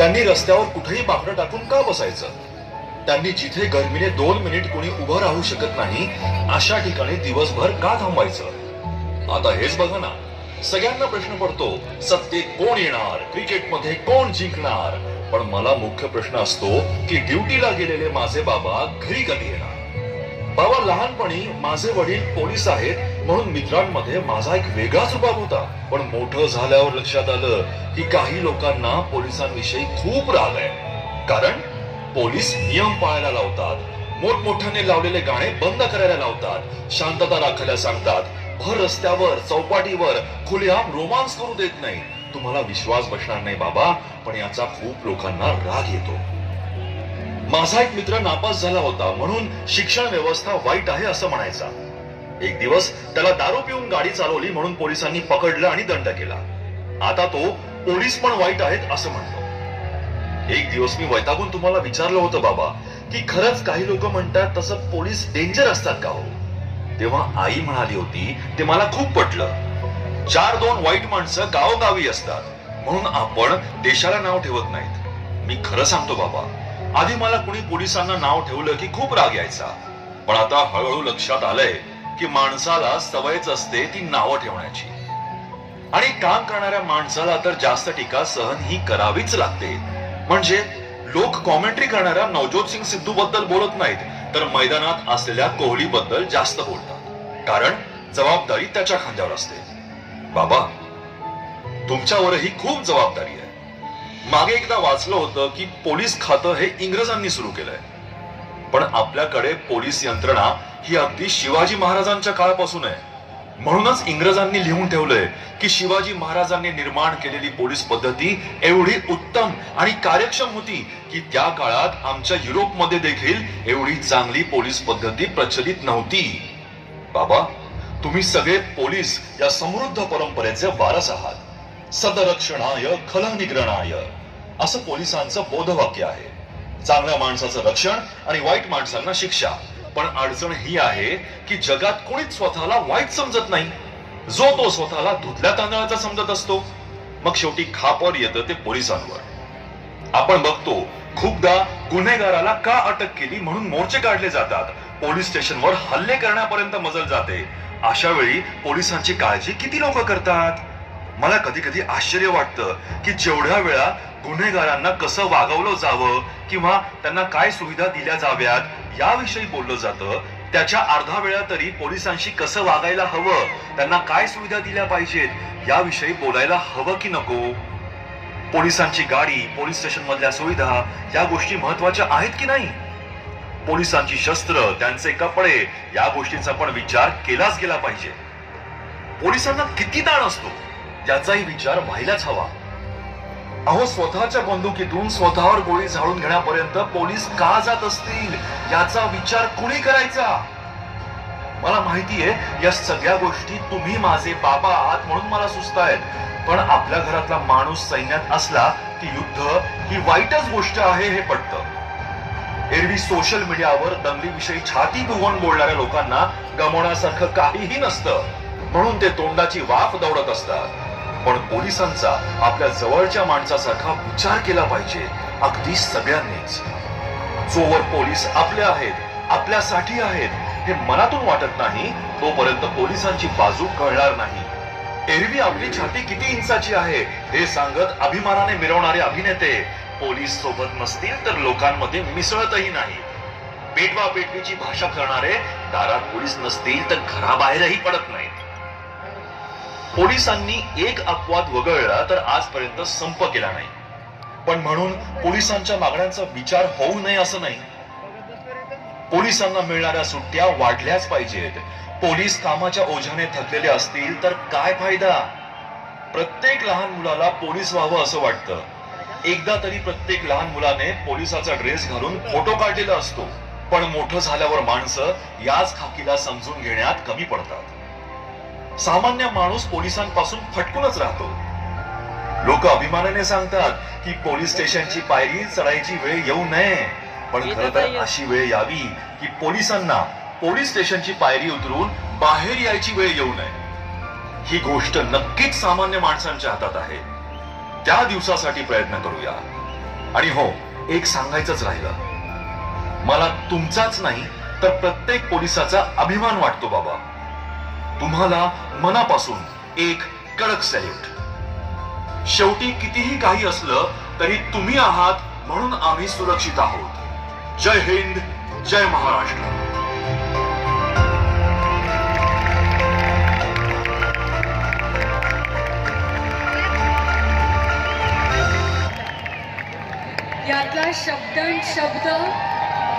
त्यांनी रस्त्यावर कुठेही बाकडं टाकून का बसायचं? त्यांनी जिथे गर्मीने दोन मिनिट कोणी उभं राहू शकत नाही अशा ठिकाणी दिवसभर का थांबायचं? आता हेच बघा ना. सगळ्यांना प्रश्न पडतो सत्तेत कोण येणार? क्रिकेटमध्ये कोण जिंकणार? पण मला मुख्य प्रश्न असतो की ड्युटीला गेलेले माझे बाबा घरी कधी येणार? बाबा लहानपणी माझे वडील पोलीस आहेत म्हणून मित्रांमध्ये माझा एक वेगळाच रुबाब होता. पण मोठं झाल्यावर लक्षात आलं की काही लोकांना पोलिसांविषयी खूप राग आहे. कारण पोलीस नियम पाळायला लावतात मोठमोठ्याने लावलेले गाणे बंद करायला लावतात शांतता राखायला सांगतात. भर रस्त्यावर चौपाटीवर खुलेआम रोमांस करू देत नाही तुम्हाला विश्वास बसणार नाही बाबा पण याचा खूप लोकांना राग येतो. माझा एक मित्र नापास झाला होता म्हणून शिक्षण व्यवस्था वाईट आहे असं म्हणायचा. एक दिवस त्याला दारू पिऊन गाडी चालवली म्हणून पोलिसांनी पकडलं आणि दंड केला. आता तो पोलीस पण वाईट आहेत असं म्हणतो. एक दिवस मी वैतागून तुम्हाला विचारलं होतं बाबा की खरंच काही लोक म्हणतात तसं पोलीस डेंजर असतात का हो? तेव्हा आई म्हणाली होती ते मला खूप पटलं. चार दोन वाईट माणसं गावोगावी असतात म्हणून आपण देशाला नाव ठेवत नाहीत. मी खरं सांगतो बाबा आधी मला कुणी पोलिसांना नाव ठेवलं की खूप राग यायचा. पण आता हळूहळू लक्षात आलंय की माणसाला सवयच असते ती नावं ठेवण्याची. आणि काम करणाऱ्या माणसाला तर जास्त टीका सहन ही करावीच लागते. म्हणजे लोक कॉमेंट्री करणाऱ्या नवज्योत सिंग सिद्धू बद्दल बोलत नाहीत तर मैदानात असलेल्या कोहली बद्दल जास्त बोलतात. कारण जबाबदारी त्याच्या खांद्यावर असते. बाबा तुमच्यावरही खूप जबाबदारी आहे. मागे एकदा वाचलं होतं की पोलीस खातं हे इंग्रजांनी सुरू केलंय. पण आपल्याकडे पोलीस यंत्रणा ही अगदी शिवाजी महाराजांच्या काळापासून आहे. म्हणूनच इंग्रजांनी लिहून ठेवलंय की शिवाजी महाराजांनी निर्माण केलेली पोलीस पद्धती एवढी उत्तम आणि कार्यक्षम होती की त्या काळात आमच्या युरोपमध्ये देखील एवढी चांगली पोलीस पद्धती प्रचलित नव्हती. बाबा तुम्ही सगळे पोलीस या समृद्ध परंपरेचे वारस आहात. सदरक्षणाय खलनिग्रणाय. असं पोलिसांचं बोधवाक्य आहे. चांगल्या माणसाचं रक्षण आणि वाईट माणसांना शिक्षा. पण अडचण ही आहे की जगात कोणीच स्वतःला वाईट समजत नाही. जो तो स्वतःला धुतल्या तांदळाचा समजत असतो. मग शेवटी खापर येतं ते पोलिसांवर. आपण बघतो खूपदा गुन्हेगाराला का अटक केली म्हणून मोर्चे काढले जातात. पोलीस स्टेशनवर हल्ले करण्यापर्यंत मजल जाते. अशा वेळी पोलिसांची काळजी किती लोक करतात? मला कधी कधी आश्चर्य वाटतं की जेवढ्या वेळा गुन्हेगारांना कसं वागवलं जावं किंवा त्यांना काय सुविधा दिल्या जाव्यात याविषयी बोललं जातं. त्याच्या अर्धा वेळा तरी पोलिसांशी कसं वागायला हवं त्यांना काय सुविधा दिल्या पाहिजेत याविषयी बोलायला हवं की नको? पोलिसांची गाडी पोलीस स्टेशन मधल्या सुविधा या गोष्टी महत्त्वाच्या आहेत की नाही? पोलिसांची शस्त्र त्यांचे कपडे या गोष्टींचा पण विचार केलाच गेला पाहिजे. पोलिसांना किती ताण असतो? याचाही विचार व्हायलाच हवा. अहो स्वतःच्या बंदुकीतून स्वतःवर गोळी झाडून घेण्यापर्यंत पोलीस का जात असतील? याचा विचार कुणी करायचा? मला माहितीये या सगळ्या गोष्टी तुम्ही माझे बाबा आहात म्हणून मला सुचतायत. पण आपल्या घरातला माणूस सैन्यात असला की युद्ध ही वाईटच गोष्ट आहे हे पटत. एरवी सोशल मीडियावर दंगलीविषयी छाती फुगवून बोलणाऱ्या लोकांना गमवण्यासारखं काहीही नसतं. म्हणून ते तोंडाची वाफ दौडत असतात. पण पोलिसांचा आपल्या जवळच्या माणसासारखा विचार केला पाहिजे. अगदी सगळ्यांनीच. जोवर पोलीस आपले आहेत आपल्यासाठी आहेत हे मनातून वाटत नाही तोपर्यंत पोलिसांची बाजू कळणार नाही. एरवी आपली छाती किती इंचाची आहे हे सांगत अभिमानाने मिरवणारे अभिनेते पोलीस सोबत नसतील तर लोकांमध्ये मिसळतही नाही. पेटवा पेटवीची भाषा करणारे दारात पोलीस नसतील तर घराबाहेरही पडत नाहीत. पोलिसांनी एक अपवाद वगळला तर आजपर्यंत संप केला नाही. पण म्हणून पोलिसांच्या मागण्यांचा विचार होऊ नये असं नाही. पोलिसांना मिळणाऱ्या सुट्ट्या वाढल्याच पाहिजेत. पोलीस कामाच्या ओझ्याने थकलेले असतील तर काय फायदा? प्रत्येक लहान मुलाला पोलीस व्हावं असं वाटतं. एकदा तरी प्रत्येक लहान मुलाने पोलिसाचा ड्रेस घालून फोटो काढलेला असतो. पण मोठं झाल्यावर माणसं याच खाकीला समजून घेण्यात कमी पडतात. सामान्य माणूस पोलिसांपासून फटकूनच राहतो. लोक अभिमानाने सांगतात की पोलीस स्टेशनची पायरी चढायची वेळ येऊ नये. पण खरं तर अशी वेळ यावी की पोलिसांना पोलीस स्टेशनची पायरी उतरून बाहेर यायची वेळ येऊ नये. ही गोष्ट नक्कीच सामान्य माणसांच्या हातात आहे. त्या दिवसासाठी प्रयत्न करूया. आणि हो एक सांगायचंच राहिलं. मला तुमचाच नाही तर प्रत्येक पोलिसाचा अभिमान वाटतो बाबा. तुम्हाला मनापासून एक कडक सॅल्यूट. शेवटी कितीही काही असलं तरी तुम्ही आहात म्हणून आम्ही सुरक्षित आहोत. जय हिंद जय महाराष्ट्र. यातला शब्द शब्द